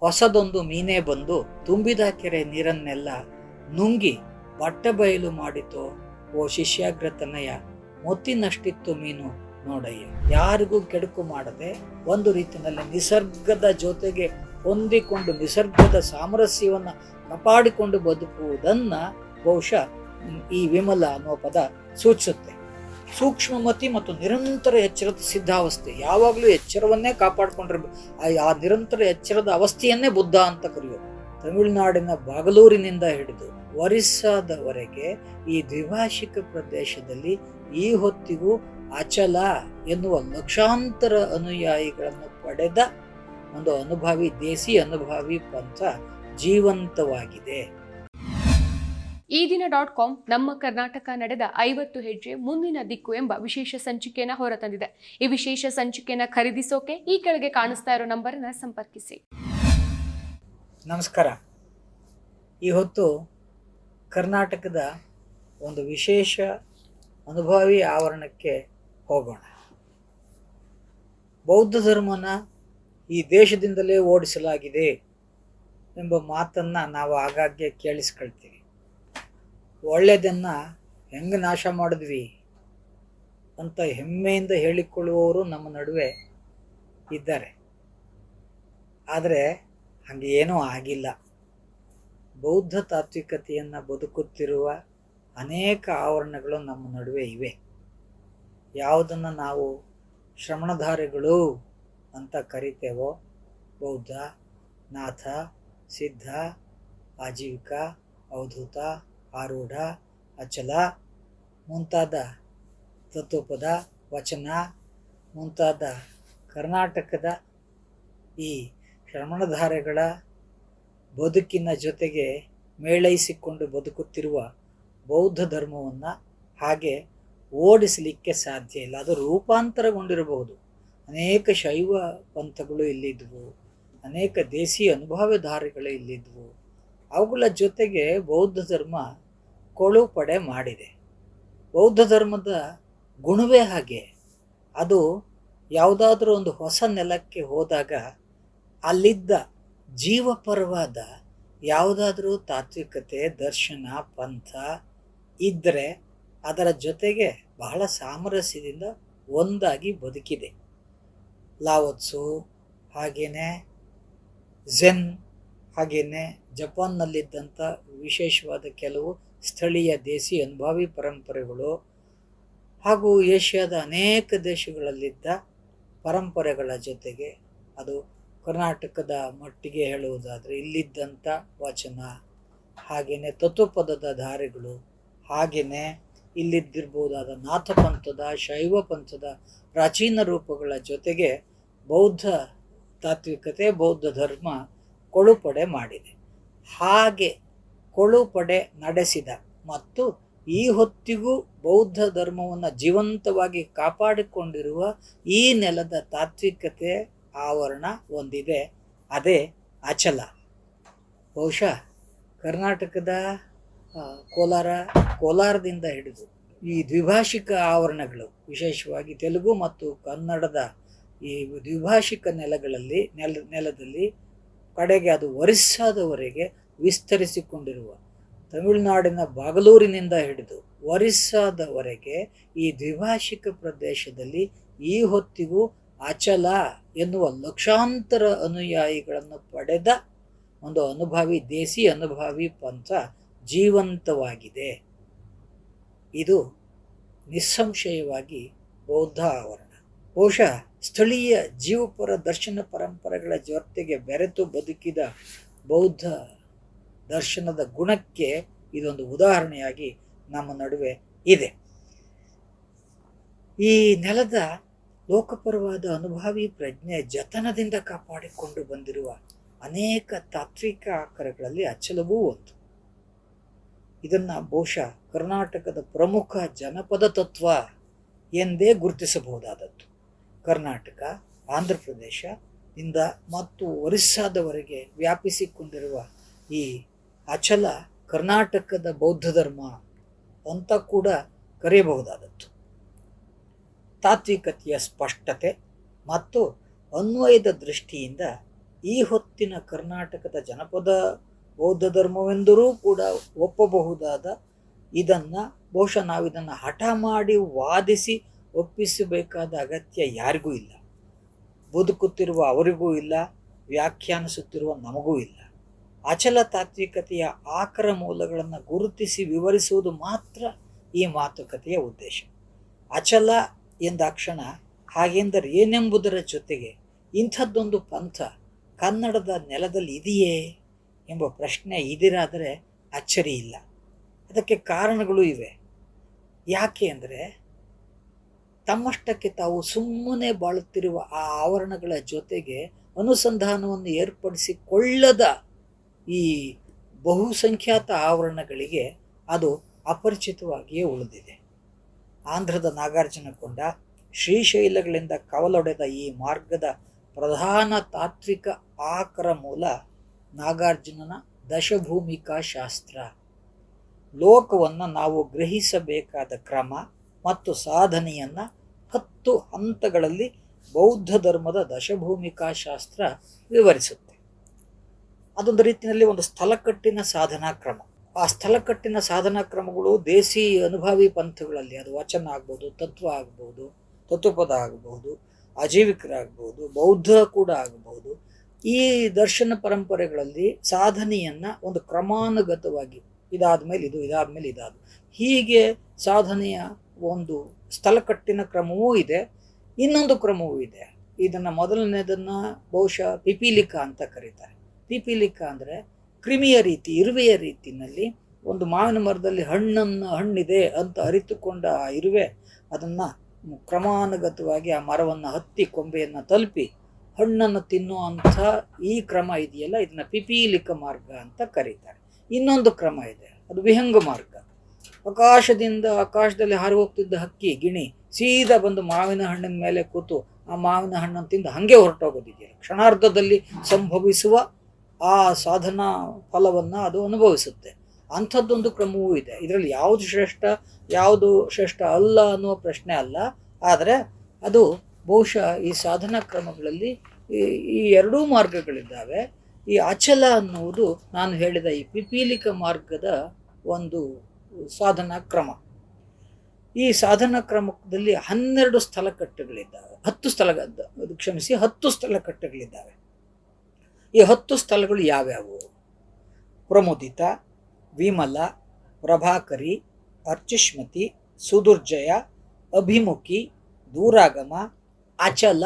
ಹೊಸದೊಂದು ಮೀನೇ ಬಂದು ತುಂಬಿದ ಕೆರೆ ನೀರನ್ನೆಲ್ಲ ನುಂಗಿ ಬಟ್ಟೆ ಬಯಲು ಮಾಡಿತು. ಓ ಶಿಷ್ಯಾಗ್ರತನಯ, ಮೊತ್ತಿನಷ್ಟಿತ್ತು ಮೀನು ನೋಡಯ್ಯ. ಯಾರಿಗೂ ಕೆಡುಕು ಮಾಡದೆ ಒಂದು ರೀತಿಯಲ್ಲಿ ನಿಸರ್ಗದ ಜೊತೆಗೆ ಹೊಂದಿಕೊಂಡು ನಿಸರ್ಗದ ಸಾಮರಸ್ಯವನ್ನು ಕಾಪಾಡಿಕೊಂಡು ಬದುಕುವುದನ್ನು ಬಹುಶಃ ಈ ವಿಮಲ ಅನ್ನೋ ಪದ ಸೂಚಿಸುತ್ತೆ. ಸೂಕ್ಷ್ಮಮತಿ ಮತ್ತು ನಿರಂತರ ಎಚ್ಚರದ ಸಿದ್ಧಾವಸ್ಥೆ. ಯಾವಾಗಲೂ ಎಚ್ಚರವನ್ನೇ ಕಾಪಾಡಿಕೊಂಡಿರ್ಬೇಕು. ಆ ನಿರಂತರ ಎಚ್ಚರದ ಅವಸ್ಥೆಯನ್ನೇ ಬುದ್ಧ ಅಂತ ಕರೆಯೋದು. ತಮಿಳುನಾಡಿನ ಬಾಗಲೂರಿನಿಂದ ಹಿಡಿದು ಒರಿಸ್ಸಾದವರೆಗೆ ಈ ದ್ವಿಭಾಷಿಕ ಪ್ರದೇಶದಲ್ಲಿ ಈ ಹೊತ್ತಿಗೂ ಅಚಲ ಎನ್ನುವ ಲಕ್ಷಾಂತರ ಅನುಯಾಯಿಗಳನ್ನು ಪಡೆದ ಒಂದು ಅನುಭವಿ, ದೇಸಿ ಅನುಭವಿ ಪಂಥ ಜೀವಂತವಾಗಿದೆ. ಈ ದಿನ ಡಾಟ್ ಕಾಮ್ ನಮ್ಮ ಕರ್ನಾಟಕ ನಡೆದ ಐವತ್ತು ಹೆಜ್ಜೆ ಮುಂದಿನ ದಿಕ್ಕು ಎಂಬ ವಿಶೇಷ ಸಂಚಿಕೆಯನ್ನು ಹೊರತಂದಿದೆ. ಈ ವಿಶೇಷ ಸಂಚಿಕೆಯನ್ನು ಖರೀದಿಸೋಕೆ ಈ ಕೆಳಗೆ ಕಾಣಿಸ್ತಾ ಇರೋ ನಂಬರ್ನ ಸಂಪರ್ಕಿಸಿ. ನಮಸ್ಕಾರ. ಈ ಹೊತ್ತು ಕರ್ನಾಟಕದ ಒಂದು ವಿಶೇಷ ಅನುಭವಿ ಆವರಣಕ್ಕೆ ಹೋಗೋಣ. ಬೌದ್ಧ ಧರ್ಮನ ಈ ದೇಶದಿಂದಲೇ ಓಡಿಸಲಾಗಿದೆ ಎಂಬ ಮಾತನ್ನು ನಾವು ಆಗಾಗ್ಗೆ ಕೇಳಿಸ್ಕೊಳ್ತೀವಿ. ಒಳ್ಳೆಯದನ್ನು ಹೆಂಗೆ ನಾಶ ಮಾಡಿದ್ವಿ ಅಂತ ಹೆಮ್ಮೆಯಿಂದ ಹೇಳಿಕೊಳ್ಳುವವರು ನಮ್ಮ ನಡುವೆ ಇದ್ದಾರೆ. ಆದರೆ ಹಾಗೆ ಏನೂ ಆಗಿಲ್ಲ. ಬೌದ್ಧ ತಾತ್ವಿಕತೆಯನ್ನು ಬದುಕುತ್ತಿರುವ ಅನೇಕ ಆವರಣಗಳು ನಮ್ಮ ನಡುವೆ ಇವೆ. ಯಾವುದನ್ನು ನಾವು ಶ್ರಮಣಧಾರೆಗಳು ಅಂತ ಕರಿತೇವೋ, ಬೌದ್ಧ, ನಾಥ, ಸಿದ್ಧ, ಆಜೀವಿಕ, ಅವಧೂತ ಆರೂಢ, ಅಚಲ, ಮುಂತಾದ ತತ್ವಪದ ವಚನ, ಮುಂತಾದ ಕರ್ನಾಟಕದ ಈ ಶ್ರಮಣಧಾರೆಗಳ ಬದುಕಿನ ಜೊತೆಗೆ ಮೇಳೈಸಿಕೊಂಡು ಬದುಕುತ್ತಿರುವ ಬೌದ್ಧ ಧರ್ಮವನ್ನು ಹಾಗೆ ಓಡಿಸಲಿಕ್ಕೆ ಸಾಧ್ಯ ಇಲ್ಲ. ಅದು ರೂಪಾಂತರಗೊಂಡಿರಬಹುದು. ಅನೇಕ ಶೈವ ಪಂಥಗಳು ಇಲ್ಲಿದ್ವು. ಅನೇಕ ದೇಸಿ ಅನುಭವಧಾರೆಗಳು ಇಲ್ಲಿದ್ವು. ಅವುಗಳ ಜೊತೆಗೆ ಬೌದ್ಧ ಧರ್ಮ ಕೊಳುಪಡೆ ಮಾಡಿದೆ. ಬೌದ್ಧ ಧರ್ಮದ ಗುಣವೇ ಹಾಗೆ. ಅದು ಯಾವುದಾದ್ರೂ ಒಂದು ಹೊಸ ನೆಲಕ್ಕೆ ಹೋದಾಗ ಅಲ್ಲಿದ್ದ ಜೀವಪರವಾದ ಯಾವುದಾದ್ರೂ ತಾತ್ವಿಕತೆ, ದರ್ಶನ, ಪಂಥ ಇದ್ದರೆ ಅದರ ಜೊತೆಗೆ ಬಹಳ ಸಾಮರಸ್ಯದಿಂದ ಒಂದಾಗಿ ಬದುಕಿದೆ. ಲಾವತ್ಸು ಹಾಗೆಯೇ ಝೆನ್ ಹಾಗೆಯೇ ಜಪಾನ್ನಲ್ಲಿದ್ದಂಥ ವಿಶೇಷವಾದ ಕೆಲವು ಸ್ಥಳೀಯ ದೇಸಿ ಅನುಭಾವಿ ಪರಂಪರೆಗಳು ಹಾಗೂ ಏಷ್ಯಾದ ಅನೇಕ ದೇಶಗಳಲ್ಲಿದ್ದ ಪರಂಪರೆಗಳ ಜೊತೆಗೆ ಅದು ಕರ್ನಾಟಕದ ಮಟ್ಟಿಗೆ ಹೇಳುವುದಾದರೆ ಇಲ್ಲಿದ್ದಂಥ ವಚನ, ಹಾಗೆಯೇ ತತ್ವಪದದ ಧಾರೆಗಳು, ಹಾಗೆಯೇ ಇಲ್ಲಿದ್ದಿರ್ಬೋದಾದ ನಾಥ ಪಂಥದ ಶೈವ ಪಂಥದ ಪ್ರಾಚೀನ ರೂಪಗಳ ಜೊತೆಗೆ ಬೌದ್ಧ ತಾತ್ವಿಕತೆ, ಬೌದ್ಧ ಧರ್ಮ ಕೊಳುಪಡೆ ಮಾಡಿದೆ. ಹಾಗೆ ಕೊಳುಪಡೆ ನಡೆಸಿದ ಮತ್ತು ಈ ಹೊತ್ತಿಗೂ ಬೌದ್ಧ ಧರ್ಮವನ್ನು ಜೀವಂತವಾಗಿ ಕಾಪಾಡಿಕೊಂಡಿರುವ ಈ ನೆಲದ ತಾತ್ವಿಕತೆ ಆವರಣ ಹೊಂದಿದೆ. ಅದೇ ಅಚಲ. ಬಹುಶಃ ಕರ್ನಾಟಕದ ಕೋಲಾರ, ಕೋಲಾರದಿಂದ ಹಿಡಿದು ಈ ದ್ವಿಭಾಷಿಕ ಆವರಣಗಳು, ವಿಶೇಷವಾಗಿ ತೆಲುಗು ಮತ್ತು ಕನ್ನಡದ ಈ ದ್ವಿಭಾಷಿಕ ನೆಲಗಳಲ್ಲಿ, ನೆಲ, ನೆಲದಲ್ಲಿ ಕಡೆಗೆ ಅದು ಒರಿಸ್ಸಾದವರೆಗೆ ವಿಸ್ತರಿಸಿಕೊಂಡಿರುವ ತಮಿಳುನಾಡಿನ ಬಾಗಲೂರಿನಿಂದ ಹಿಡಿದು ಒರಿಸ್ಸಾದವರೆಗೆ ಈ ದ್ವಿಭಾಷಿಕ ಪ್ರದೇಶದಲ್ಲಿ ಈ ಹೊತ್ತಿಗೂ ಅಚಲ ಎನ್ನುವ ಲಕ್ಷಾಂತರ ಅನುಯಾಯಿಗಳನ್ನು ಪಡೆದ ಒಂದು ಅನುಭವಿ, ದೇಸಿ ಅನುಭವಿ ಪಂಥ ಜೀವಂತವಾಗಿದೆ. ಇದು ನಿಸ್ಸಂಶಯವಾಗಿ ಬೌದ್ಧ ಆವರಣ. ಬಹುಶಃ ಸ್ಥಳೀಯ ಜೀವಪರ ದರ್ಶನ ಪರಂಪರೆಗಳ ಜೊತೆಗೆ ಬೆರೆತು ಬದುಕಿದ ಬೌದ್ಧ ದರ್ಶನದ ಗುಣಕ್ಕೆ ಇದೊಂದು ಉದಾಹರಣೆಯಾಗಿ ನಮ್ಮ ನಡುವೆ ಇದೆ. ಈ ನೆಲದ ಲೋಕಪರವಾದ ಅನುಭವಿ ಪ್ರಜ್ಞೆ ಜತನದಿಂದ ಕಾಪಾಡಿಕೊಂಡು ಬಂದಿರುವ ಅನೇಕ ತಾತ್ವಿಕ ಆಕರಗಳಲ್ಲಿ ಅಚಲವೂ ಒಂದು. ಇದನ್ನು ಬಹುಶಃ ಕರ್ನಾಟಕದ ಪ್ರಮುಖ ಜನಪದ ತತ್ವ ಎಂದೇ ಗುರುತಿಸಬಹುದಾದದ್ದು. ಕರ್ನಾಟಕ, ಆಂಧ್ರ ಪ್ರದೇಶ ಇಂದ ಮತ್ತು ಒರಿಸ್ಸಾದವರೆಗೆ ವ್ಯಾಪಿಸಿಕೊಂಡಿರುವ ಈ ಅಚಲ ಕರ್ನಾಟಕದ ಬೌದ್ಧ ಧರ್ಮ ಅಂತ ಕೂಡ ಕರೆಯಬಹುದಾದದ್ದು. ತಾತ್ವಿಕತೆಯ ಸ್ಪಷ್ಟತೆ ಮತ್ತು ಅನ್ವಯದ ದೃಷ್ಟಿಯಿಂದ ಈ ಹೊತ್ತಿನ ಕರ್ನಾಟಕದ ಜನಪದ ಬೌದ್ಧ ಧರ್ಮವೆಂದರೂ ಕೂಡ ಒಪ್ಪಬಹುದಾದ ಇದನ್ನು ಬಹುಶಃ ನಾವು ಇದನ್ನು ಹಠ ಮಾಡಿ ವಾದಿಸಿ ಒಪ್ಪಿಸಬೇಕಾದ ಅಗತ್ಯ ಯಾರಿಗೂ ಇಲ್ಲ. ಬದುಕುತ್ತಿರುವ ಅವರಿಗೂ ಇಲ್ಲ, ವ್ಯಾಖ್ಯಾನಿಸುತ್ತಿರುವ ನಮಗೂ ಇಲ್ಲ. ಅಚಲ ತಾತ್ವಿಕತೆಯ ಆಕರ ಮೂಲಗಳನ್ನು ಗುರುತಿಸಿ ವಿವರಿಸುವುದು ಮಾತ್ರ ಈ ಮಾತುಕತೆಯ ಉದ್ದೇಶ. ಅಚಲ ಎಂದಾಕ್ಷಣ ಹಾಗೆಂದರೆ ಏನೆಂಬುದರ ಜೊತೆಗೆ ಇಂಥದ್ದೊಂದು ಪಂಥ ಕನ್ನಡದ ನೆಲದಲ್ಲಿ ಇದೆಯೇ ಎಂಬ ಪ್ರಶ್ನೆ ಇದಿರಾದರೆ ಅಚ್ಚರಿ ಇಲ್ಲ. ಅದಕ್ಕೆ ಕಾರಣಗಳು ಇವೆ. ಯಾಕೆ ಅಂದರೆ ತಮ್ಮಷ್ಟಕ್ಕೆ ತಾವು ಸುಮ್ಮನೆ ಬಾಳುತ್ತಿರುವ ಆ ಆವರಣಗಳ ಜೊತೆಗೆ ಅನುಸಂಧಾನವನ್ನು ಏರ್ಪಡಿಸಿಕೊಳ್ಳದ ಈ ಬಹುಸಂಖ್ಯಾತ ಆವರಣಗಳಿಗೆ ಅದು ಅಪರಿಚಿತವಾಗಿಯೇ ಉಳಿದಿದೆ. ಆಂಧ್ರದ ನಾಗಾರ್ಜುನಕೊಂಡ ಶ್ರೀಶೈಲಗಳಿಂದ ಕವಲೊಡೆದ ಈ ಮಾರ್ಗದ ಪ್ರಧಾನ ತಾತ್ವಿಕ ಆಕರ ಮೂಲ ನಾಗಾರ್ಜುನನ ದಶಭೂಮಿಕಾ ಶಾಸ್ತ್ರ ಲೋಕವನ್ನು ನಾವು ಗ್ರಹಿಸಬೇಕಾದ ಕ್ರಮ ಮತ್ತು ಸಾಧನೆಯನ್ನು ಹತ್ತು ಹಂತಗಳಲ್ಲಿ ಬೌದ್ಧ ಧರ್ಮದ ದಶಭೂಮಿಕಾ ಶಾಸ್ತ್ರ ವಿವರಿಸುತ್ತೆ. ಅದೊಂದು ರೀತಿಯಲ್ಲಿ ಒಂದು ಸ್ಥಳಕಟ್ಟಿನ ಸಾಧನಾ ಕ್ರಮ ಆ ಸ್ಥಳಕಟ್ಟಿನ ಸಾಧನಾ ಕ್ರಮಗಳು ದೇಸಿ ಅನುಭವಿ ಪಂಥಗಳಲ್ಲಿ ಅದು ವಚನ ಆಗ್ಬೋದು, ತತ್ವ ಆಗ್ಬೋದು, ತತ್ವಪದ ಆಗಬಹುದು ಅಜೀವಿಕರಾಗ್ಬೋದು ಬೌದ್ಧ ಕೂಡ ಆಗಬಹುದು ಈ ದರ್ಶನ ಪರಂಪರೆಗಳಲ್ಲಿ ಸಾಧನೆಯನ್ನು ಒಂದು ಕ್ರಮಾನುಗತವಾಗಿ ಇದಾದ ಮೇಲೆ ಇದು ಇದಾದ ಮೇಲೆ ಇದಾದ ಹೀಗೆ ಸಾಧನೆಯ ಒಂದು ಸ್ಥಳಕಟ್ಟಿನ ಕ್ರಮವೂ ಇದೆ, ಇನ್ನೊಂದು ಕ್ರಮವೂ ಇದೆ. ಇದನ್ನು ಮೊದಲನೇದನ್ನು ಬಹುಶಃ ಪಿಪೀಲಿಕ ಅಂತ ಕರೀತಾರೆ. ಪಿಪೀಲಿಕ ಅಂದರೆ ಕ್ರಿಮಿಯ ರೀತಿ, ಇರುವೆಯ ರೀತಿಯಲ್ಲಿ ಒಂದು ಮಾವಿನ ಮರದಲ್ಲಿ ಹಣ್ಣನ್ನು ಹಣ್ಣಿದೆ ಅಂತ ಅರಿತುಕೊಂಡ ಆ ಇರುವೆ ಅದನ್ನು ಕ್ರಮಾನುಗತವಾಗಿ ಆ ಮರವನ್ನು ಹತ್ತಿ ಕೊಂಬೆಯನ್ನು ತಲುಪಿ ಹಣ್ಣನ್ನು ತಿನ್ನುವಂಥ ಈ ಕ್ರಮ ಇದೆಯಲ್ಲ, ಇದನ್ನ ಪಿಪೀಲಿಕ ಮಾರ್ಗ ಅಂತ ಕರೀತಾರೆ. ಇನ್ನೊಂದು ಕ್ರಮ ಇದೆ, ಅದು ವಿಹಂಗ ಮಾರ್ಗ. ಆಕಾಶದಿಂದ ಆಕಾಶದಲ್ಲಿ ಹಾರಿ ಹೋಗ್ತಿದ್ದ ಹಕ್ಕಿ, ಗಿಣಿ ಸೀದಾ ಬಂದು ಮಾವಿನ ಹಣ್ಣಿನ ಮೇಲೆ ಕೂತು ಆ ಮಾವಿನ ಹಣ್ಣನ್ನು ತಿಂದು ಹಾಗೆ ಹೊರಟೋಗೋದಿದೆಯಲ್ಲ. ಕ್ಷಣಾರ್ಧದಲ್ಲಿ ಸಂಭವಿಸುವ ಆ ಸಾಧನಾ ಫಲವನ್ನು ಅದು ಅನುಭವಿಸುತ್ತೆ. ಅಂಥದ್ದೊಂದು ಕ್ರಮವೂ ಇದೆ. ಇದರಲ್ಲಿ ಯಾವುದು ಶ್ರೇಷ್ಠ ಯಾವುದು ಶ್ರೇಷ್ಠ ಅಲ್ಲ ಅನ್ನುವ ಪ್ರಶ್ನೆ ಅಲ್ಲ. ಆದರೆ ಅದು ಬಹುಶಃ ಈ ಸಾಧನಾ ಕ್ರಮಗಳಲ್ಲಿ ಈ ಎರಡೂ ಮಾರ್ಗಗಳಿದ್ದಾವೆ. ಈ ಅಚಲ ಅನ್ನುವುದು ನಾನು ಹೇಳಿದ ಈ ಪಿಪೀಲಿಕ ಮಾರ್ಗದ ಒಂದು ಸಾಧನಾ ಕ್ರಮ. ಈ ಸಾಧನಾ ಕ್ರಮದಲ್ಲಿ ಹನ್ನೆರಡು ಸ್ಥಳಕಟ್ಟೆಗಳಿದ್ದಾವೆ. ಹತ್ತು ಸ್ಥಳ ಕ್ಷಮಿಸಿ, ಹತ್ತು ಸ್ಥಳಕಟ್ಟೆಗಳಿದ್ದಾವೆ. ಈ ಹತ್ತು ಸ್ಥಳಗಳು ಯಾವ್ಯಾವು? ಪ್ರಮುದಿತ, ವಿಮಲ, ಪ್ರಭಾಕರಿ ಅರ್ಚುಷ್ಮತಿ ಸುದುರ್ಜಯ, ಅಭಿಮುಖಿ, ದೂರಾಗಮ, ಅಚಲ,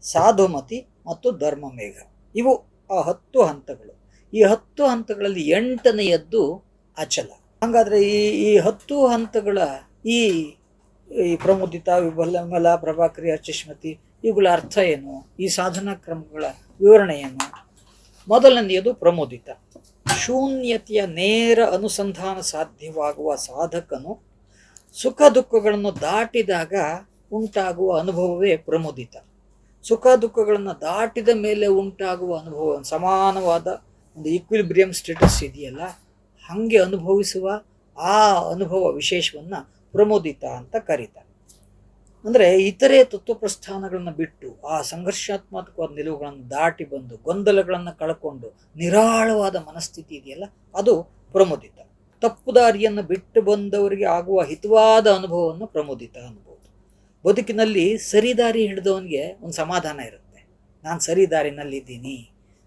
ಸಾಧುಮತಿ ಮತ್ತು ಧರ್ಮಮೇಘ. ಇವು ಆ ಹತ್ತು ಹಂತಗಳು. ಈ ಹತ್ತು ಹಂತಗಳಲ್ಲಿ ಎಂಟನೆಯದ್ದು ಅಚಲ. ಹಾಗಾದ್ರೆ ಈ ಈ ಹತ್ತು ಹಂತಗಳ ಈ ಈ ಪ್ರಮುದಿತ ವಿಬಲಮಲ ಪ್ರಭಾಕ್ರಿಯ ಚಶ್ಮತಿ ಇವುಗಳ ಅರ್ಥ ಏನು? ಈ ಸಾಧನಾ ಕ್ರಮಗಳ ವಿವರಣೆ ಏನು? ಮೊದಲನೆಯದು ಪ್ರಮೋದಿತ. ಶೂನ್ಯತೆಯ ನೇರ ಅನುಸಂಧಾನ ಸಾಧ್ಯವಾಗುವ ಸಾಧಕನು ಸುಖ ದುಃಖಗಳನ್ನು ದಾಟಿದಾಗ ಉಂಟಾಗುವ ಅನುಭವವೇ ಪ್ರಮೋದಿತ. ಸುಖ ದುಃಖಗಳನ್ನು ದಾಟಿದ ಮೇಲೆ ಉಂಟಾಗುವ ಅನುಭವ, ಸಮಾನವಾದ ಒಂದು ಈಕ್ವಿಲಿಬ್ರಿಯಂ ಸ್ಟೇಟಸ್ ಇದೆಯಲ್ಲ ಹಾಗೆ ಅನುಭವಿಸುವ ಆ ಅನುಭವ ವಿಶೇಷವನ್ನು ಪ್ರಮೋದಿತ ಅಂತ ಕರೀತಾರೆ. ಅಂದರೆ ಇತರೆ ತತ್ವ ಪ್ರಸ್ಥಾನಗಳನ್ನು ಬಿಟ್ಟು ಆ ಸಂಘರ್ಷಾತ್ಮಕವಾದ ನಿಲುವುಗಳನ್ನು ದಾಟಿ ಬಂದು ಗೊಂದಲಗಳನ್ನು ಕಳ್ಕೊಂಡು ನಿರಾಳವಾದ ಮನಸ್ಥಿತಿ ಇದೆಯಲ್ಲ, ಅದು ಪ್ರಮೋದಿತ. ತಪ್ಪು ದಾರಿಯನ್ನು ಬಿಟ್ಟು ಬಂದವರಿಗೆ ಆಗುವ ಹಿತವಾದ ಅನುಭವವನ್ನು ಪ್ರಮೋದಿತ ಅನ್ಬೋದು. ಬದುಕಿನಲ್ಲಿ ಸರಿದಾರಿ ಹಿಡಿದವನಿಗೆ ಒಂದು ಸಮಾಧಾನ ಇರುತ್ತೆ. ನಾನು ಸರಿ ದಾರಿನಲ್ಲಿದ್ದೀನಿ.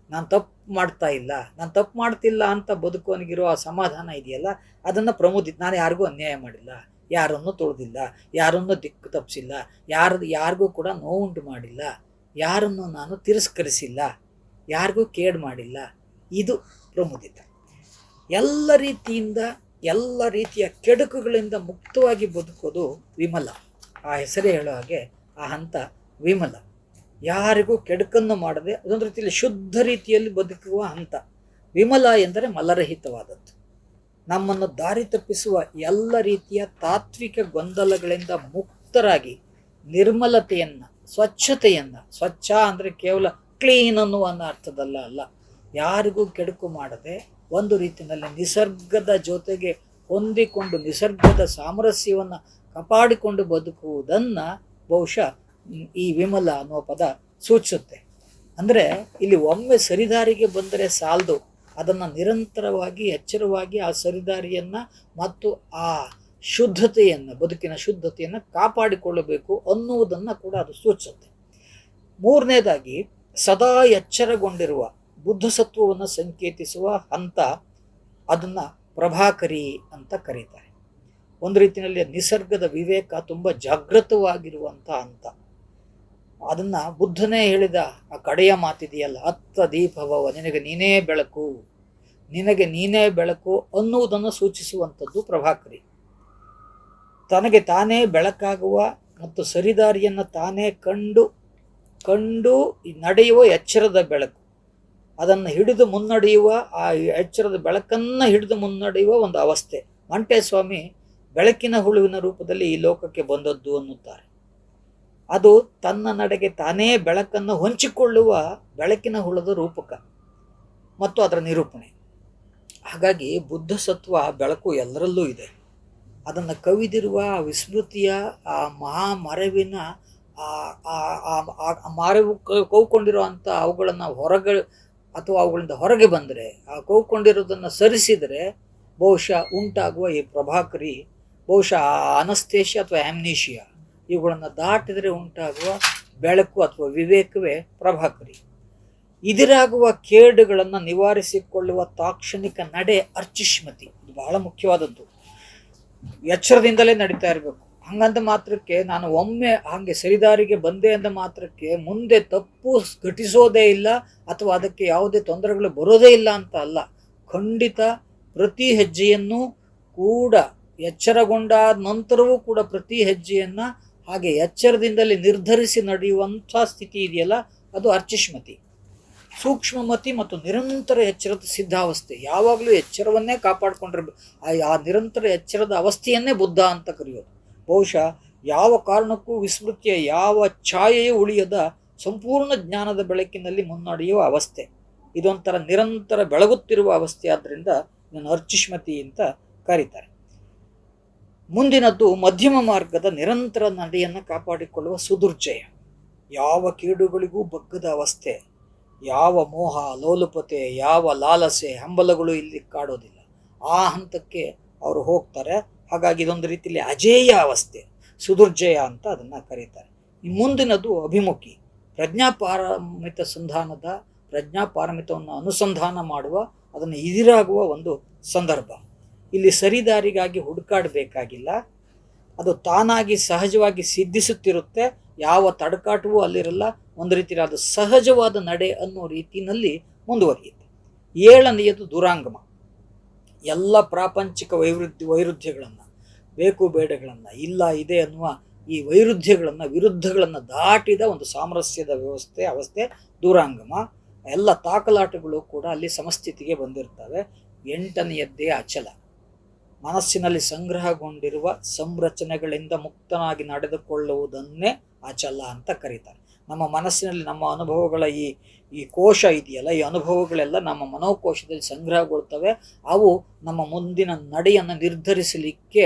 ನಾನು ತಪ್ಪು ಮಾಡ್ತಾ ಇಲ್ಲ. ನಾನು ತಪ್ಪು ಮಾಡ್ತಿಲ್ಲ ಅಂತ ಬದುಕೋನಿಗಿರೋ ಆ ಸಮಾಧಾನ ಇದೆಯಲ್ಲ, ಅದನ್ನು ಪ್ರಮೋದಿ ನಾನು ಯಾರಿಗೂ ಅನ್ಯಾಯ ಮಾಡಿಲ್ಲ. ಯಾರನ್ನೂ ತೊಳೆದಿಲ್ಲ, ಯಾರನ್ನೂ ದಿಕ್ಕು ತಪ್ಪಿಸಿಲ್ಲ ಯಾರು, ಯಾರಿಗೂ ಕೂಡ ನೋವುಂಟು ಮಾಡಿಲ್ಲ. ಯಾರನ್ನು ನಾನು ತಿರಸ್ಕರಿಸಿಲ್ಲ, ಯಾರಿಗೂ ಕೇಡು ಮಾಡಿಲ್ಲ. ಇದು ಪ್ರಮುದಿತ. ಎಲ್ಲ ರೀತಿಯಿಂದ, ಎಲ್ಲ ರೀತಿಯ ಕೆಡುಕುಗಳಿಂದ ಮುಕ್ತವಾಗಿ ಬದುಕೋದು ವಿಮಲ. ಆ ಹೆಸರೇ ಹೇಳೋ ಹಾಗೆ ಆ ಹಂತ ವಿಮಲ. ಯಾರಿಗೂ ಕೆಡುಕನ್ನು ಮಾಡದೆ ಅದೊಂದು ರೀತಿಯಲ್ಲಿ ಶುದ್ಧ ರೀತಿಯಲ್ಲಿ ಬದುಕುವ ಹಂತ. ವಿಮಲ ಎಂದರೆ ಮಲರಹಿತವಾದದ್ದು. ನಮ್ಮನ್ನು ದಾರಿ ತಪ್ಪಿಸುವ ಎಲ್ಲ ರೀತಿಯ ತಾತ್ವಿಕ ಗೊಂದಲಗಳಿಂದ ಮುಕ್ತರಾಗಿ ನಿರ್ಮಲತೆಯನ್ನು, ಸ್ವಚ್ಛತೆಯನ್ನು, ಸ್ವಚ್ಛ ಅಂದರೆ ಕೇವಲ ಕ್ಲೀನ್ ಅನ್ನುವ ಅನ್ನೋ ಅರ್ಥದಲ್ಲ ಅಲ್ಲ. ಯಾರಿಗೂ ಕೆಡುಕು ಮಾಡದೆ ಒಂದು ರೀತಿಯಲ್ಲಿ ನಿಸರ್ಗದ ಜೊತೆಗೆ ಹೊಂದಿಕೊಂಡು ನಿಸರ್ಗದ ಸಾಮರಸ್ಯವನ್ನು ಕಾಪಾಡಿಕೊಂಡು ಬದುಕುವುದನ್ನು ಬಹುಶಃ ಈ ವಿಮಲ ಅನ್ನುವ ಪದ ಸೂಚಿಸುತ್ತೆ ಅಂದರೆ ಇಲ್ಲಿ ಒಮ್ಮೆ ಸರಿದಾರಿಗೆ ಬಂದರೆ ಸಾಲದು. ಅದನ್ನು ನಿರಂತರವಾಗಿ, ಎಚ್ಚರವಾಗಿ ಆ ಸರಿದಾರಿಯನ್ನು ಮತ್ತು ಆ ಶುದ್ಧತೆಯನ್ನು, ಬದುಕಿನ ಶುದ್ಧತೆಯನ್ನು ಕಾಪಾಡಿಕೊಳ್ಳಬೇಕು ಅನ್ನುವುದನ್ನು ಕೂಡ ಅದು ಸೂಚಿಸುತ್ತೆ ಮೂರನೇದಾಗಿ, ಸದಾ ಎಚ್ಚರಗೊಂಡಿರುವ, ಬುದ್ಧಸತ್ವವನ್ನು ಸಂಕೇತಿಸುವ ಹಂತ ಅದನ್ನು ಪ್ರಭಾಕರಿ ಅಂತ ಕರೀತಾರೆ. ಒಂದು ರೀತಿಯಲ್ಲಿ ನಿಸರ್ಗದ ವಿವೇಕ ತುಂಬ ಜಾಗೃತವಾಗಿರುವಂಥ ಹಂತ. ಅದನ್ನ ಬುದ್ಧನೇ ಹೇಳಿದ, ಆ ಕಡೆಯ ಮಾತಿದೆಯಲ್ಲ, ಅತ್ತ ದೀಪಭವ ನಿನಗೆ ನೀನೇ ಬೆಳಕು, ನಿನಗೆ ನೀನೇ ಬೆಳಕು ಅನ್ನುವುದನ್ನು ಸೂಚಿಸುವಂಥದ್ದು ಪ್ರಭಾಕರಿ. ತನಗೆ ತಾನೇ ಬೆಳಕಾಗುವ ಮತ್ತು ಸರಿದಾರಿಯನ್ನು ತಾನೇ ಕಂಡು ಕಂಡು ನಡೆಯುವ ಎಚ್ಚರದ ಬೆಳಕು. ಅದನ್ನು ಹಿಡಿದು ಮುನ್ನಡೆಯುವ, ಆ ಎಚ್ಚರದ ಬೆಳಕನ್ನು ಹಿಡಿದು ಮುನ್ನಡೆಯುವ ಒಂದು ಅವಸ್ಥೆ. ಮಂಟೇಸ್ವಾಮಿ ಬೆಳಕಿನ ಹುಳುವಿನ ರೂಪದಲ್ಲಿ ಈ ಲೋಕಕ್ಕೆ ಬಂದದ್ದು ಅನ್ನುತ್ತಾರೆ. ಅದು ತನ್ನ ನಡೆಗೆ ತಾನೇ ಬೆಳಕನ್ನು ಹೊಂಚಿಕೊಳ್ಳುವ ಬೆಳಕಿನ ಹುಳದ ರೂಪಕ ಮತ್ತು ಅದರ ನಿರೂಪಣೆ. ಹಾಗಾಗಿ ಬುದ್ಧ ಸತ್ವ ಬೆಳಕು ಎಲ್ಲರಲ್ಲೂ ಇದೆ. ಅದನ್ನು ಕವಿದಿರುವ ಆ ವಿಸ್ಮೃತಿಯ ಆ ಮಹಾ ಮರವಿನ ಆ ಮರವು ಕ- ಅಂಥ ಅವುಗಳನ್ನು ಹೊರಗೆ ಅಥವಾ ಅವುಗಳಿಂದ ಹೊರಗೆ ಬಂದರೆ, ಆ ಕೌಕೊಂಡಿರೋದನ್ನು ಸರಿಸಿದರೆ ಬಹುಶಃ ಉಂಟಾಗುವ ಈ ಪ್ರಭಾಕರಿ, ಬಹುಶಃ ಅನಸ್ತೇಷಿಯಾ ಅಥವಾ ಆಮ್ನೇಷಿಯಾ ಇವುಗಳನ್ನು ದಾಟಿದರೆ ಉಂಟಾಗುವ ಬೆಳಕು ಅಥವಾ ವಿವೇಕವೇ ಪ್ರಭಾಕರಿ. ಇದಿರಾಗುವ ಕೇಡುಗಳನ್ನು ನಿವಾರಿಸಿಕೊಳ್ಳುವ ತಾಕ್ಷಣಿಕ ನಡೆ ಅರ್ಚಿಷ್ಮತಿ. ಇದು ಬಹಳ ಮುಖ್ಯವಾದದ್ದು. ಎಚ್ಚರದಿಂದಲೇ ನಡೀತಾ ಇರಬೇಕು. ಹಂಗಂದ ಮಾತ್ರಕ್ಕೆ ನಾನು ಒಮ್ಮೆ ಹಾಗೆ ಸರಿದಾರಿಗೆ ಬಂದೆ ಅಂದ ಮಾತ್ರಕ್ಕೆ ಮುಂದೆ ತಪ್ಪು ಘಟಿಸೋದೇ ಇಲ್ಲ ಅಥವಾ ಅದಕ್ಕೆ ಯಾವುದೇ ತೊಂದರೆಗಳು ಬರೋದೇ ಇಲ್ಲ ಅಂತ ಅಲ್ಲ. ಖಂಡಿತ ಪ್ರತಿ ಹೆಜ್ಜೆಯನ್ನು ಕೂಡ ಎಚ್ಚರಗೊಂಡಾದ ನಂತರವೂ ಕೂಡ ಪ್ರತಿ ಹೆಜ್ಜೆಯನ್ನು ಹಾಗೆ ಎಚ್ಚರದಿಂದಲೇ ನಿರ್ಧರಿಸಿ ನಡೆಯುವಂಥ ಸ್ಥಿತಿ ಇದೆಯಲ್ಲ, ಅದು ಅರ್ಚಿಷ್ಮತಿ ಸೂಕ್ಷ್ಮಮತಿ ಮತ್ತು ನಿರಂತರ ಎಚ್ಚರದ ಸಿದ್ಧಾವಸ್ಥೆ. ಯಾವಾಗಲೂ ಎಚ್ಚರವನ್ನೇ ಕಾಪಾಡಿಕೊಂಡಿರ್ಬೇಕು ಆ ನಿರಂತರ ಎಚ್ಚರದ ಅವಸ್ಥೆಯನ್ನೇ ಬುದ್ಧ ಅಂತ ಕರೆಯೋದು. ಬಹುಶಃ ಯಾವ ಕಾರಣಕ್ಕೂ ವಿಸ್ಮೃತಿಯ ಯಾವ ಛಾಯೆಯೂ ಉಳಿಯದ ಸಂಪೂರ್ಣ ಜ್ಞಾನದ ಬೆಳಕಿನಲ್ಲಿ ಮುನ್ನಡೆಯುವ ಅವಸ್ಥೆ. ಇದೊಂಥರ ನಿರಂತರ ಬೆಳಗುತ್ತಿರುವ ಅವಸ್ಥೆ. ಆದ್ದರಿಂದ ಇದನ್ನು ಅರ್ಚಿಷ್ಮತಿ ಅಂತ ಕರೀತಾರೆ. ಮುಂದಿನದ್ದು ಮಧ್ಯಮ ಮಾರ್ಗದ ನಿರಂತರ ನಡೆಯನ್ನು ಕಾಪಾಡಿಕೊಳ್ಳುವ ಸುದುರ್ಜಯ. ಯಾವ ಕೀಡುಗಳಿಗೂ ಬಗ್ಗದ ಅವಸ್ಥೆ, ಯಾವ ಮೋಹ, ಲೋಲುಪತೆ, ಯಾವ ಲಾಲಸೆ, ಹಂಬಲಗಳು ಇಲ್ಲಿ ಕಾಡೋದಿಲ್ಲ. ಆ ಹಂತಕ್ಕೆ ಅವರು ಹೋಗ್ತಾರೆ. ಹಾಗಾಗಿ ಇದೊಂದು ರೀತಿಯಲ್ಲಿ ಅಜೇಯ ಅವಸ್ಥೆ, ಸುದುರ್ಜಯ ಅಂತ ಅದನ್ನು ಕರೀತಾರೆ. ಈ ಮುಂದಿನದು ಅಭಿಮುಖಿ, ಪ್ರಜ್ಞಾಪಾರಮಿತ ಸಂಧಾನದ ಪ್ರಜ್ಞಾಪಾರಮಿತವನ್ನು ಅನುಸಂಧಾನ ಮಾಡುವ, ಅದನ್ನು ಇದಿರಾಗುವ ಒಂದು ಸಂದರ್ಭ. ಇಲ್ಲಿ ಸರಿದಾರಿಗಾಗಿ ಹುಡುಕಾಡಬೇಕಾಗಿಲ್ಲ. ಅದು ತಾನಾಗಿ ಸಹಜವಾಗಿ ಸಿದ್ಧಿಸುತ್ತಿರುತ್ತೆ. ಯಾವ ತಡಕಾಟವೂ ಅಲ್ಲಿರಲ್ಲ. ಒಂದು ರೀತಿಯಲ್ಲಿ ಅದು ಸಹಜವಾದ ನಡೆ ಅನ್ನೋ ರೀತಿಯಲ್ಲಿ ಮುಂದುವರಿಯುತ್ತೆ. ಏಳನೆಯದು ದುರಾಂಗಮ. ಎಲ್ಲ ಪ್ರಾಪಂಚಿಕ ವೈರುಧ್ಯ ವೈರುಧ್ಯಗಳನ್ನು, ಬೇಕು ಬೇಡಗಳನ್ನು, ಇಲ್ಲ ಇದೆ ಅನ್ನುವ ಈ ವೈರುಧ್ಯಗಳನ್ನು, ವಿರುದ್ಧಗಳನ್ನು ದಾಟಿದ ಒಂದು ಸಾಮರಸ್ಯದ ವ್ಯವಸ್ಥೆ, ಅವಸ್ಥೆ ದೂರಾಂಗಮ. ಎಲ್ಲ ತಾಕಲಾಟಗಳು ಕೂಡ ಅಲ್ಲಿ ಸಮಸ್ಥಿತಿಗೆ ಬಂದಿರ್ತವೆ. ಎಂಟನೆಯದ್ದೇ ಅಚಲ. ಮನಸ್ಸಿನಲ್ಲಿ ಸಂಗ್ರಹಗೊಂಡಿರುವ ಸಂರಚನೆಗಳಿಂದ ಮುಕ್ತನಾಗಿ ನಡೆದುಕೊಳ್ಳುವುದನ್ನೇ ಅಚಲ ಅಂತ ಕರೀತಾರೆ. ನಮ್ಮ ಮನಸ್ಸಿನಲ್ಲಿ ನಮ್ಮ ಅನುಭವಗಳ ಈ ಈ ಕೋಶ ಇದೆಯಲ್ಲ, ಈ ಅನುಭವಗಳೆಲ್ಲ ನಮ್ಮ ಮನೋಕೋಶದಲ್ಲಿ ಸಂಗ್ರಹಗೊಳ್ತವೆ. ಅವು ನಮ್ಮ ಮುಂದಿನ ನಡೆಯನ್ನು ನಿರ್ಧರಿಸಲಿಕ್ಕೆ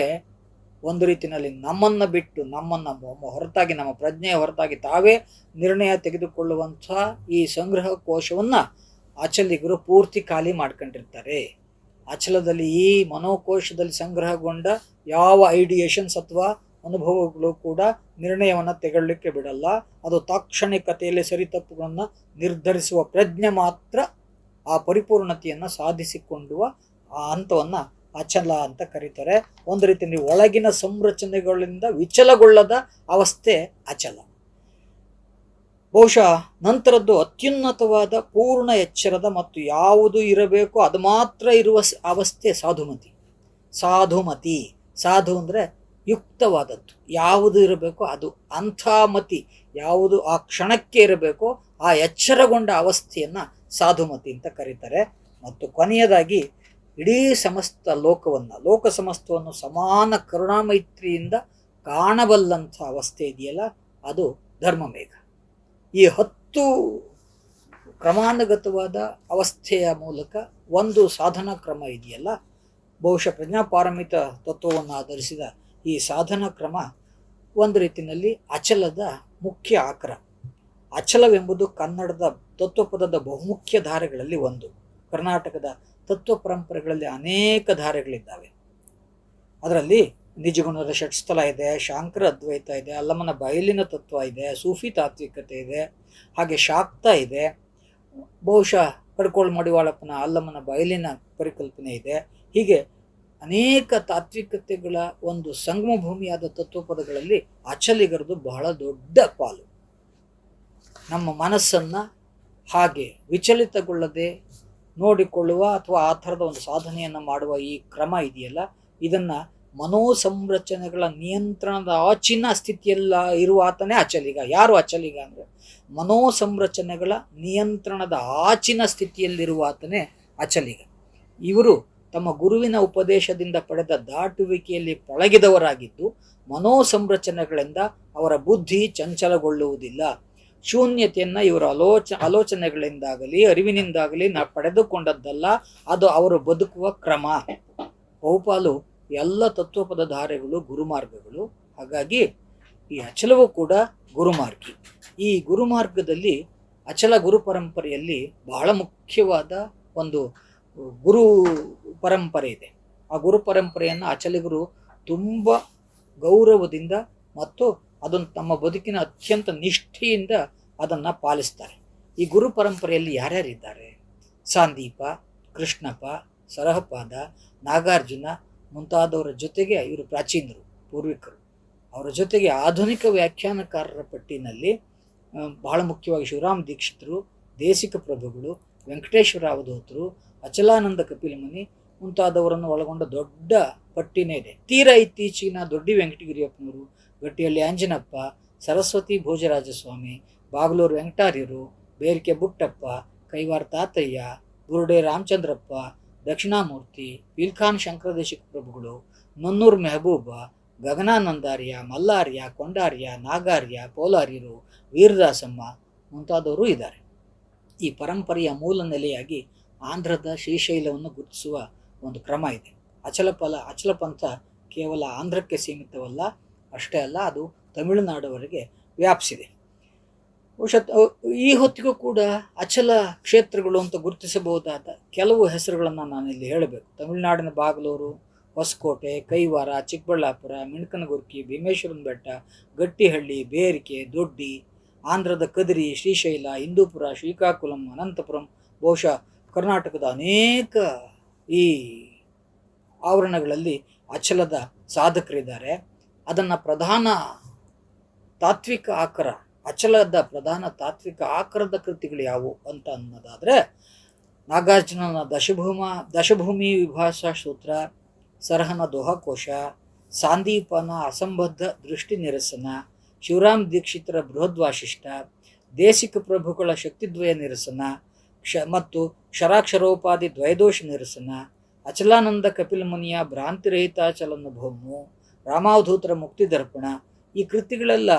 ಒಂದು ರೀತಿಯಲ್ಲಿ ನಮ್ಮನ್ನು ಬಿಟ್ಟು ನಮ್ಮನ್ನು ಹೊರತಾಗಿ, ನಮ್ಮ ಪ್ರಜ್ಞೆಯ ಹೊರತಾಗಿ ತಾವೇ ನಿರ್ಣಯ ತೆಗೆದುಕೊಳ್ಳುವಂಥ ಈ ಸಂಗ್ರಹ ಕೋಶವನ್ನು ಆಚಲಿಗರು ಪೂರ್ತಿ ಖಾಲಿ ಮಾಡ್ಕೊಂಡಿರ್ತಾರೆ. ಅಚಲದಲ್ಲಿ ಈ ಮನೋಕೋಶದಲ್ಲಿ ಸಂಗ್ರಹಗೊಂಡ ಯಾವ ಐಡಿಯೇಷನ್ಸ್ ಅಥವಾ ಅನುಭವಗಳು ಕೂಡ ನಿರ್ಣಯವನ್ನು ತೆಗೊಳ್ಳಿಕ್ಕೆ ಬಿಡಲ್ಲ. ಅದು ತಾಕ್ಷಣಿಕತೆಯಲ್ಲಿ ಸರಿ ತಪ್ಪುಗಳನ್ನು ನಿರ್ಧರಿಸುವ ಪ್ರಜ್ಞೆ ಮಾತ್ರ ಆ ಪರಿಪೂರ್ಣತೆಯನ್ನು ಸಾಧಿಸಿಕೊಂಡುವ ಆ ಹಂತವನ್ನು ಅಚಲ ಅಂತ ಕರೀತಾರೆ. ಒಂದು ರೀತಿಯಲ್ಲಿ ಒಳಗಿನ ಸಂರಚನೆಗಳಿಂದ ವಿಚಲಗೊಳ್ಳದ ಅವಸ್ಥೆ ಅಚಲ ಬಹುಶಃ ನಂತರದ್ದು ಅತ್ಯುನ್ನತವಾದ ಪೂರ್ಣ ಎಚ್ಚರದ ಮತ್ತು ಯಾವುದು ಇರಬೇಕು ಅದು ಮಾತ್ರ ಇರುವ ಅವಸ್ಥೆ ಸಾಧುಮತಿ. ಸಾಧುಮತಿ. ಸಾಧು ಅಂದರೆ ಯುಕ್ತವಾದದ್ದು. ಯಾವುದು ಇರಬೇಕೋ ಅದು ಅಂಥ ಮತಿ ಯಾವುದು ಆ ಕ್ಷಣಕ್ಕೆ ಇರಬೇಕೋ ಆ ಎಚ್ಚರಗೊಂಡ ಅವಸ್ಥೆಯನ್ನು ಸಾಧುಮತಿ ಅಂತ ಕರೀತಾರೆ. ಮತ್ತು ಕೊನೆಯದಾಗಿ ಇಡೀ ಸಮಸ್ತ ಲೋಕವನ್ನು, ಲೋಕ ಸಮಸ್ತವನ್ನು ಸಮಾನ ಕರುಣಾಮೈತ್ರಿಯಿಂದ ಕಾಣಬಲ್ಲಂಥ ಅವಸ್ಥೆ ಇದೆಯಲ್ಲ, ಅದು ಧರ್ಮಮೇಘ ಈ ಹತ್ತು ಕ್ರಮಾನುಗತವಾದ ಅವಸ್ಥೆಯ ಮೂಲಕ ಒಂದು ಸಾಧನ ಕ್ರಮ ಇದೆಯಲ್ಲ? ಬಹುಶಃ ಪ್ರಜ್ಞಾಪಾರಮಿತ ತತ್ವವನ್ನು ಆಧರಿಸಿದ ಈ ಸಾಧನ ಕ್ರಮ ಒಂದು ರೀತಿಯಲ್ಲಿ ಅಚಲದ ಮುಖ್ಯ ಆಕರ. ಅಚಲವೆಂಬುದು ಕನ್ನಡದ ತತ್ವಪದದ ಬಹುಮುಖ್ಯ ಧಾರೆಗಳಲ್ಲಿ ಒಂದು. ಕರ್ನಾಟಕದ ತತ್ವ ಪರಂಪರೆಗಳಲ್ಲಿ ಅನೇಕ ಧಾರೆಗಳಿದ್ದಾವೆ. ಅದರಲ್ಲಿ ನಿಜಗುಣದ ಷಟ್ಸ್ಥಲ ಇದೆ, ಶಾಂಕರ ಅದ್ವೈತ ಇದೆ, ಅಲ್ಲಮನ ಬಯಲಿನ ತತ್ವ ಇದೆ, ಸೂಫಿ ತಾತ್ವಿಕತೆ ಇದೆ, ಹಾಗೆ ಶಾಕ್ತ ಇದೆ. ಬಹುಶಃ ಕಡ್ಕೋಳ್ ಮಡಿವಾಳಪ್ಪನ ಅಲ್ಲಮನ ಬಯಲಿನ ಪರಿಕಲ್ಪನೆ ಇದೆ. ಹೀಗೆ ಅನೇಕ ತಾತ್ವಿಕತೆಗಳ ಒಂದು ಸಂಗಮ ಭೂಮಿಯಾದ ತತ್ವಪದಗಳಲ್ಲಿ ಅಚಲಿಗರದು ಬಹಳ ದೊಡ್ಡ ಪಾಲು. ನಮ್ಮ ಮನಸ್ಸನ್ನು ಹಾಗೆ ವಿಚಲಿತಗೊಳ್ಳದೆ ನೋಡಿಕೊಳ್ಳುವ ಅಥವಾ ಆ ಥರದ ಒಂದು ಸಾಧನೆಯನ್ನು ಮಾಡುವ ಈ ಕ್ರಮ ಇದೆಯಲ್ಲ, ಇದನ್ನು ಮನೋಸಂರಚನೆಗಳ ನಿಯಂತ್ರಣದ ಆಚಿನ ಸ್ಥಿತಿಯಲ್ಲ ಇರುವ ಆತನೇ ಅಚಲಿಗ. ಯಾರು ಅಚಲಿಗ ಅಂದರೆ? ಮನೋಸಂರಚನೆಗಳ ನಿಯಂತ್ರಣದ ಆಚಿನ ಸ್ಥಿತಿಯಲ್ಲಿರುವ ಆತನೇ ಅಚಲಿಗ. ಇವರು ತಮ್ಮ ಗುರುವಿನ ಉಪದೇಶದಿಂದ ಪಡೆದ ದಾಟುವಿಕೆಯಲ್ಲಿ ಪಳಗಿದವರಾಗಿದ್ದು, ಮನೋಸಂರಚನೆಗಳಿಂದ ಅವರ ಬುದ್ಧಿ ಚಂಚಲಗೊಳ್ಳುವುದಿಲ್ಲ. ಶೂನ್ಯತೆಯನ್ನು ಇವರ ಆಲೋಚ ಆಲೋಚನೆಗಳಿಂದಾಗಲಿ, ಅರಿವಿನಿಂದಾಗಲಿ ನಾ, ಪಡೆದುಕೊಂಡದ್ದಲ್ಲ, ಅದು ಅವರು ಬದುಕುವ ಕ್ರಮ. ಬಹುಪಾಲು ಎಲ್ಲ ತತ್ವಪದ ಧಾರೆಗಳು ಗುರುಮಾರ್ಗಗಳು. ಹಾಗಾಗಿ ಈ ಅಚಲವೂ ಕೂಡ ಗುರುಮಾರ್ಗಿ. ಈ ಗುರುಮಾರ್ಗದಲ್ಲಿ ಅಚಲ ಗುರು ಪರಂಪರೆಯಲ್ಲಿ ಬಹಳ ಮುಖ್ಯವಾದ ಒಂದು ಗುರು ಪರಂಪರೆ ಇದೆ. ಆ ಗುರು ಪರಂಪರೆಯನ್ನು ಅಚಲಿಗರು ತುಂಬ ಗೌರವದಿಂದ ಮತ್ತು ಅದನ್ನು ತಮ್ಮ ಬದುಕಿನ ಅತ್ಯಂತ ನಿಷ್ಠೆಯಿಂದ ಅದನ್ನು ಪಾಲಿಸ್ತಾರೆ. ಈ ಗುರು ಪರಂಪರೆಯಲ್ಲಿ ಯಾರ್ಯಾರಿದ್ದಾರೆ? ಸಾಂದೀಪ, ಕೃಷ್ಣಪ್ಪ, ಸರಹಪಾದ, ನಾಗಾರ್ಜುನ ಮುಂತಾದವರ ಜೊತೆಗೆ ಇವರು ಪ್ರಾಚೀನರು, ಪೂರ್ವಿಕರು. ಅವರ ಜೊತೆಗೆ ಆಧುನಿಕ ವ್ಯಾಖ್ಯಾನಕಾರರ ಪಟ್ಟಿನಲ್ಲಿ ಬಹಳ ಮುಖ್ಯವಾಗಿ ಶಿವರಾಮ್ ದೀಕ್ಷಿತರು ದೇಸಿಕ ಪ್ರಭುಗಳು, ವೆಂಕಟೇಶ್ವರ ಅವಧೂತರು, ಅಚಲಾನಂದ ಕಪಿಲಮುನಿ ಮುಂತಾದವರನ್ನು ಒಳಗೊಂಡ ದೊಡ್ಡ ಪಟ್ಟಿನೇ ಇದೆ. ತೀರ ಇತ್ತೀಚಿನ ದೊಡ್ಡಿ ವೆಂಕಟಗಿರಿಯಪ್ಪನವರು, ಗಟ್ಟಿಯಲ್ಲಿ ಆಂಜನಪ್ಪ, ಸರಸ್ವತಿ ಭೋಜರಾಜಸ್ವಾಮಿ, ಬಾಗಲೂರು ವೆಂಕಟಾರ್ಯರು, ಬೇರಿಕೆ ಬುಟ್ಟಪ್ಪ, ಕೈವಾರ ತಾತಯ್ಯ, ಬುರುಡೆ ರಾಮಚಂದ್ರಪ್ಪ ದಕ್ಷಿಣಾಮೂರ್ತಿ ಪೀಲ್ಖಾನ್ ಶಂಕರದೇಶಿಕ ಪ್ರಭುಗಳು ನನ್ನೂರು ಮೆಹಬೂಬ ಗಗನಾನಂದಾರ್ಯ ಮಲ್ಲಾರ್ಯ, ಕೊಂಡಾರ್ಯ, ನಾಗಾರ್ಯ ಪೋಲಾರ್ಯರು ವೀರದಾಸಮ್ಮ ಮುಂತಾದವರು ಇದ್ದಾರೆ. ಈ ಪರಂಪರೆಯ ಮೂಲ ನೆಲೆಯಾಗಿ ಆಂಧ್ರದ ಶ್ರೀಶೈಲವನ್ನು ಗುರುತಿಸುವ ಒಂದು ಕ್ರಮ ಇದೆ. ಅಚಲಪಲ, ಅಚಲಪಂಥ ಕೇವಲ ಆಂಧ್ರಕ್ಕೆ ಸೀಮಿತವಲ್ಲ, ಅಷ್ಟೇ ಅಲ್ಲ, ಅದು ತಮಿಳುನಾಡುವರೆಗೆ ವ್ಯಾಪಿಸಿದೆ. ಬಹುಶಃ ಈ ಹೊತ್ತಿಗೂ ಕೂಡ ಅಚಲ ಕ್ಷೇತ್ರಗಳು ಅಂತ ಗುರುತಿಸಬಹುದಾದ ಕೆಲವು ಹೆಸರುಗಳನ್ನು ನಾನಿಲ್ಲಿ ಹೇಳಬೇಕು. ತಮಿಳುನಾಡಿನ ಬಾಗಲೂರು, ಹೊಸಕೋಟೆ, ಕೈವಾರ, ಚಿಕ್ಕಬಳ್ಳಾಪುರ, ಮಿಣಕನಗುರ್ಕಿ, ಭೀಮೇಶ್ವರನ ಬೆಟ್ಟ, ಗಟ್ಟಿಹಳ್ಳಿ, ಬೇರಿಕೆ, ದೊಡ್ಡಿ, ಆಂಧ್ರದ ಕದರಿ, ಶ್ರೀಶೈಲ, ಹಿಂದೂಪುರ, ಶ್ರೀಕಾಕುಲಂ, ಅನಂತಪುರಂ, ಬಹುಶಃ ಕರ್ನಾಟಕದ ಅನೇಕ ಈ ಆವರಣಗಳಲ್ಲಿ ಅಚಲದ ಸಾಧಕರಿದ್ದಾರೆ. ಅದನ್ನು ಪ್ರಧಾನ ತಾತ್ವಿಕ ಆಕರ ಅಚಲದ ಪ್ರಧಾನ ತಾತ್ವಿಕ ಆಕರದ ಕೃತಿಗಳು ಯಾವುವು ಅಂತ ಅನ್ನೋದಾದರೆ ನಾಗಾರ್ಜುನನ ದಶಭೂಮ, ದಶಭೂಮಿ ವಿಭಾಷಾ ಸೂತ್ರ, ಸರಹನ ದೋಹಕೋಶ, ಸಾಂದೀಪನ ಅಸಂಬದ್ಧ ದೃಷ್ಟಿ ನಿರಸನ, ಶಿವರಾಮ್ ದೀಕ್ಷಿತರ ಬೃಹದ್ವಾಶಿಷ್ಟ ದೇಸಿಕ ಪ್ರಭುಗಳ ಶಕ್ತಿದ್ವಯ ನಿರಸನ, ಕ್ಷ ಮತ್ತು ಕ್ಷರಾಕ್ಷರೋಪಾದಿ ದ್ವೈದೋಷ ನಿರಸನ, ಅಚಲಾನಂದ ಕಪಿಲ ಮುನಿಯ ಭ್ರಾಂತಿರಹಿತಾಚಲನುಭವಮು ರಾಮಾವಧೂತರ ಮುಕ್ತಿ ದರ್ಪಣ ಈ ಕೃತಿಗಳೆಲ್ಲ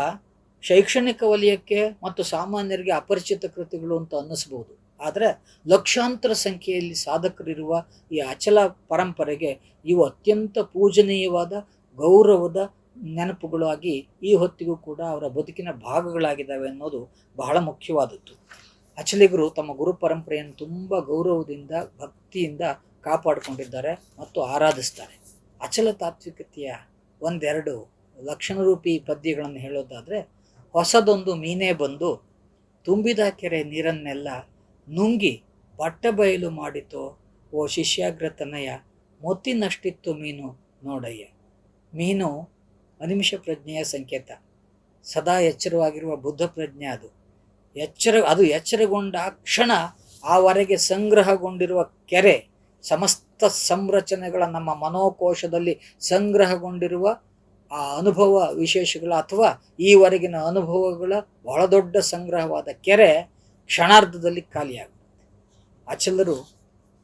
ಶೈಕ್ಷಣಿಕ ವಲಯಕ್ಕೆ ಮತ್ತು ಸಾಮಾನ್ಯರಿಗೆ ಅಪರಿಚಿತ ಕೃತಿಗಳು ಅಂತ ಅನ್ನಿಸ್ಬೋದು. ಆದರೆ ಲಕ್ಷಾಂತರ ಸಂಖ್ಯೆಯಲ್ಲಿ ಸಾಧಕರಿರುವ ಈ ಅಚಲ ಪರಂಪರೆಗೆ ಇವು ಅತ್ಯಂತ ಪೂಜನೀಯವಾದ, ಗೌರವದ ನೆನಪುಗಳಾಗಿ ಈ ಹೊತ್ತಿಗೂ ಕೂಡ ಅವರ ಬದುಕಿನ ಭಾಗಗಳಾಗಿದ್ದಾವೆ ಅನ್ನೋದು ಬಹಳ ಮುಖ್ಯವಾದದ್ದು. ಅಚಲಿಗರು ತಮ್ಮ ಗುರು ಪರಂಪರೆಯನ್ನು ತುಂಬ ಗೌರವದಿಂದ, ಭಕ್ತಿಯಿಂದ ಕಾಪಾಡಿಕೊಂಡಿದ್ದಾರೆ ಮತ್ತು ಆರಾಧಿಸ್ತಾರೆ. ಅಚಲ ತಾತ್ವಿಕತೆಯ ಒಂದೆರಡು ಲಕ್ಷಣರೂಪಿ ಪದ್ಯಗಳನ್ನು ಹೇಳೋದಾದರೆ ಹೊಸದೊಂದು ಮೀನೇ ಬಂದು ತುಂಬಿದ ಕೆರೆ ನೀರನ್ನೆಲ್ಲ ನುಂಗಿ ಬಟ್ಟಬಯಲು ಮಾಡಿತೋ ಓ ಶಿಷ್ಯಾಗ್ರತನಯ ಮೊತ್ತಿನಷ್ಟಿತ್ತು ಮೀನು ನೋಡಯ್ಯ. ಮೀನು ಅನಿಮಿಷ ಪ್ರಜ್ಞೆಯ ಸಂಕೇತ. ಸದಾ ಎಚ್ಚರವಾಗಿರುವ ಬುದ್ಧ ಪ್ರಜ್ಞೆ ಅದು. ಎಚ್ಚರ, ಅದು ಎಚ್ಚರಗೊಂಡ ಕ್ಷಣ ಆವರೆಗೆ ಸಂಗ್ರಹಗೊಂಡಿರುವ ಕೆರೆ, ಸಮಸ್ತ ಸಂರಚನೆಗಳ ನಮ್ಮ ಮನೋಕೋಶದಲ್ಲಿ ಸಂಗ್ರಹಗೊಂಡಿರುವ ಆ ಅನುಭವ ವಿಶೇಷಗಳ ಅಥವಾ ಈವರೆಗಿನ ಅನುಭವಗಳ ಬಹಳ ದೊಡ್ಡ ಸಂಗ್ರಹವಾದ ಕೆರೆ ಕ್ಷಣಾರ್ಧದಲ್ಲಿ ಖಾಲಿಯಾಗುತ್ತೆ. ಅಚಲರು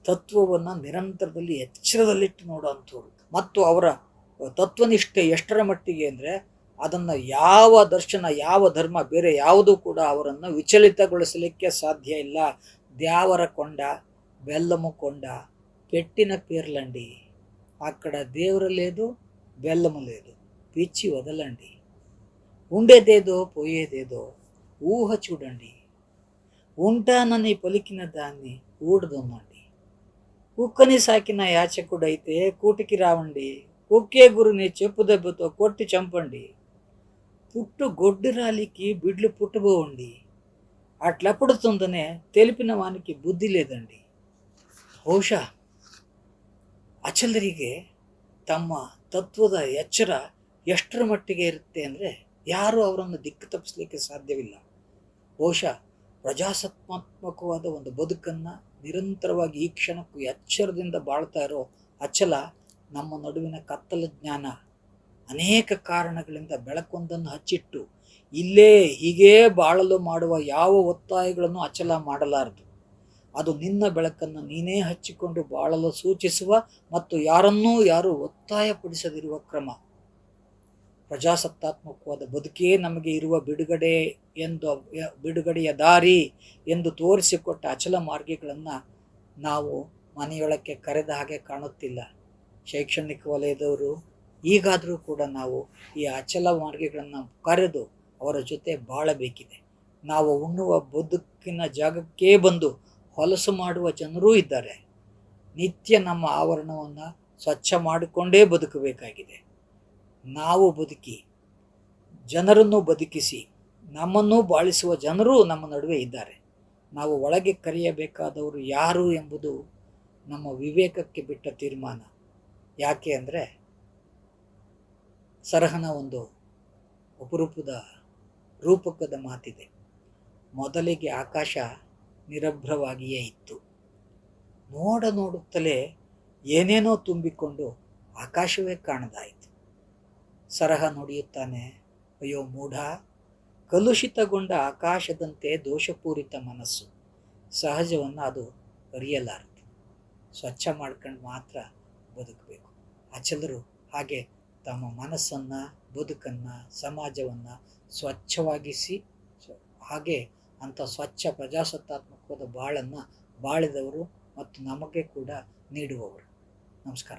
ತತ್ವವನ್ನು ನಿರಂತರದಲ್ಲಿ ಎಚ್ಚರದಲ್ಲಿಟ್ಟು ನೋಡುವಂಥವ್ರು ಮತ್ತು ಅವರ ತತ್ವನಿಷ್ಠೆ ಎಷ್ಟರ ಮಟ್ಟಿಗೆ ಅಂದರೆ ಅದನ್ನು ಯಾವ ದರ್ಶನ, ಯಾವ ಧರ್ಮ, ಬೇರೆ ಯಾವುದೂ ಕೂಡ ಅವರನ್ನು ವಿಚಲಿತಗೊಳಿಸಲಿಕ್ಕೆ ಸಾಧ್ಯ ಇಲ್ಲ. ದ್ಯಾವರ ಕೊಂಡ, ಬೆಲ್ಲಮು ಕೊಂಡ ಪೆಟ್ಟಿನ ಪೇರ್ಲಂಡಿ. ಆ ಕಡೆ ದೇವರಲ್ಲೇದು ಬೆಲ್ಲಮುಲೇದು పిచ్చి వదలండి ఉండేదేదో పోయేదేదో ఊహ చూడండి ఉంటానని పలికిన దాన్ని ఊడదొమ్మండి కుక్కని సాకిన యాచకుడైతే కూటికి రావండి కుక్కే గురుని చెప్పు దెబ్బతో కొట్టి చంపండి పుట్టు గొడ్డు రాలికి బిడ్లు పుట్టబోవండి అట్లా పుడుతుందనే తెలిపిన వానికి ಬುದ್ಧಿ లేదండి ಬಹುಶಃ ಅಚಲರಿಗೆ ತಮ್ಮ ತತ್ವದ ಎಚ್ಚರ ಎಷ್ಟರ ಮಟ್ಟಿಗೆ ಇರುತ್ತೆ ಅಂದರೆ ಯಾರೂ ಅವರನ್ನು ದಿಕ್ಕು ತಪ್ಪಿಸ್ಲಿಕ್ಕೆ ಸಾಧ್ಯವಿಲ್ಲ. ಬಹುಶಃ ಪ್ರಜಾಸತ್ಮಾತ್ಮಕವಾದ ಒಂದು ಬದುಕನ್ನು ನಿರಂತರವಾಗಿ ಈ ಕ್ಷಣಕ್ಕೂ ಎಚ್ಚರದಿಂದ ಬಾಳ್ತಾ ಇರೋ ಅಚಲ ನಮ್ಮ ನಡುವಿನ ಕತ್ತಲ ಜ್ಞಾನ ಅನೇಕ ಕಾರಣಗಳಿಂದ ಬೆಳಕೊಂದನ್ನು ಹಚ್ಚಿಟ್ಟು ಇಲ್ಲೇ ಹೀಗೇ ಬಾಳಲು ಮಾಡುವ ಯಾವ ಒತ್ತಾಯಗಳನ್ನು ಅಚಲ ಮಾಡಲಾರದು. ಅದು ನಿನ್ನ ಬೆಳಕನ್ನು ನೀನೇ ಹಚ್ಚಿಕೊಂಡು ಬಾಳಲು ಸೂಚಿಸುವ ಮತ್ತು ಯಾರನ್ನೂ ಯಾರೂ ಒತ್ತಾಯಪಡಿಸದಿರುವ ಕ್ರಮ. ಪ್ರಜಾಸತ್ತಾತ್ಮಕವಾದ ಬದುಕೇ ನಮಗೆ ಇರುವ ಬಿಡುಗಡೆ ಎಂದು ಬಿಡುಗಡೆಯ ದಾರಿ ಎಂದು ತೋರಿಸಿಕೊಟ್ಟ ಅಚಲ ಮಾರ್ಗಗಳನ್ನು ನಾವು ಮನೆಯೊಳಕ್ಕೆ ಕರೆದ ಹಾಗೆ ಕಾಣುತ್ತಿಲ್ಲ. ಶೈಕ್ಷಣಿಕ ವಲಯದವರು ಈಗಾದರೂ ಕೂಡ ನಾವು ಈ ಅಚಲ ಮಾರ್ಗಗಳನ್ನು ಕರೆದು ಅವರ ಜೊತೆ ಬಾಳಬೇಕಿದೆ. ನಾವು ಉಣ್ಣುವ ಬದುಕಿನ ಜಾಗಕ್ಕೇ ಬಂದು ಹೊಲಸು ಮಾಡುವ ಜನರೂ ಇದ್ದಾರೆ. ನಿತ್ಯ ನಮ್ಮ ಆವರಣವನ್ನು ಸ್ವಚ್ಛ ಮಾಡಿಕೊಂಡೇ ಬದುಕಬೇಕಾಗಿದೆ. ನಾವು ಬದುಕಿ, ಜನರನ್ನು ಬದುಕಿಸಿ, ನಮ್ಮನ್ನು ಬಾಳಿಸುವ ಜನರು ನಮ್ಮ ನಡುವೆ ಇದ್ದಾರೆ. ನಾವು ಒಳಗೆ ಕರೆಯಬೇಕಾದವರು ಯಾರು ಎಂಬುದು ನಮ್ಮ ವಿವೇಕಕ್ಕೆ ಬಿಟ್ಟ ತೀರ್ಮಾನ. ಯಾಕೆ ಅಂದರೆ, ಸರಹನ ಒಂದು ಅಪರೂಪದ ರೂಪಕದ ಮಾತಿದೆ. ಮೊದಲಿಗೆ ಆಕಾಶ ನಿರಭ್ರವಾಗಿಯೇ ಇತ್ತು. ನೋಡ ನೋಡುತ್ತಲೇ ಏನೇನೋ ತುಂಬಿಕೊಂಡು ಆಕಾಶವೇ ಕಾಣದಾಯಿತು. ಸರಹ ನುಡಿಯುತ್ತಾನೆ. ಅಯ್ಯೋ ಮೂಢ. ಕಲುಷಿತಗೊಂಡ ಆಕಾಶದಂತೆ ದೋಷಪೂರಿತ ಮನಸ್ಸು. ಸಹಜವನ್ನು ಅದು ಅರಿಯಲಾರದು. ಸ್ವಚ್ಛ ಮಾಡ್ಕೊಂಡು ಮಾತ್ರ ಬದುಕಬೇಕು. ಅಚಲರು ಹಾಗೆ ತಮ್ಮ ಮನಸ್ಸನ್ನು, ಬದುಕನ್ನು, ಸಮಾಜವನ್ನು ಸ್ವಚ್ಛವಾಗಿಸಿ, ಸ್ವ- ಹಾಗೆ ಅಂಥ ಸ್ವಚ್ಛ ಪ್ರಜಾಸತ್ತಾತ್ಮಕವಾದ ಬಾಳನ್ನು ಬಾಳಿದವರು ಮತ್ತು ನಮಗೆ ಕೂಡ ನೀಡುವವರು. ನಮಸ್ಕಾರ.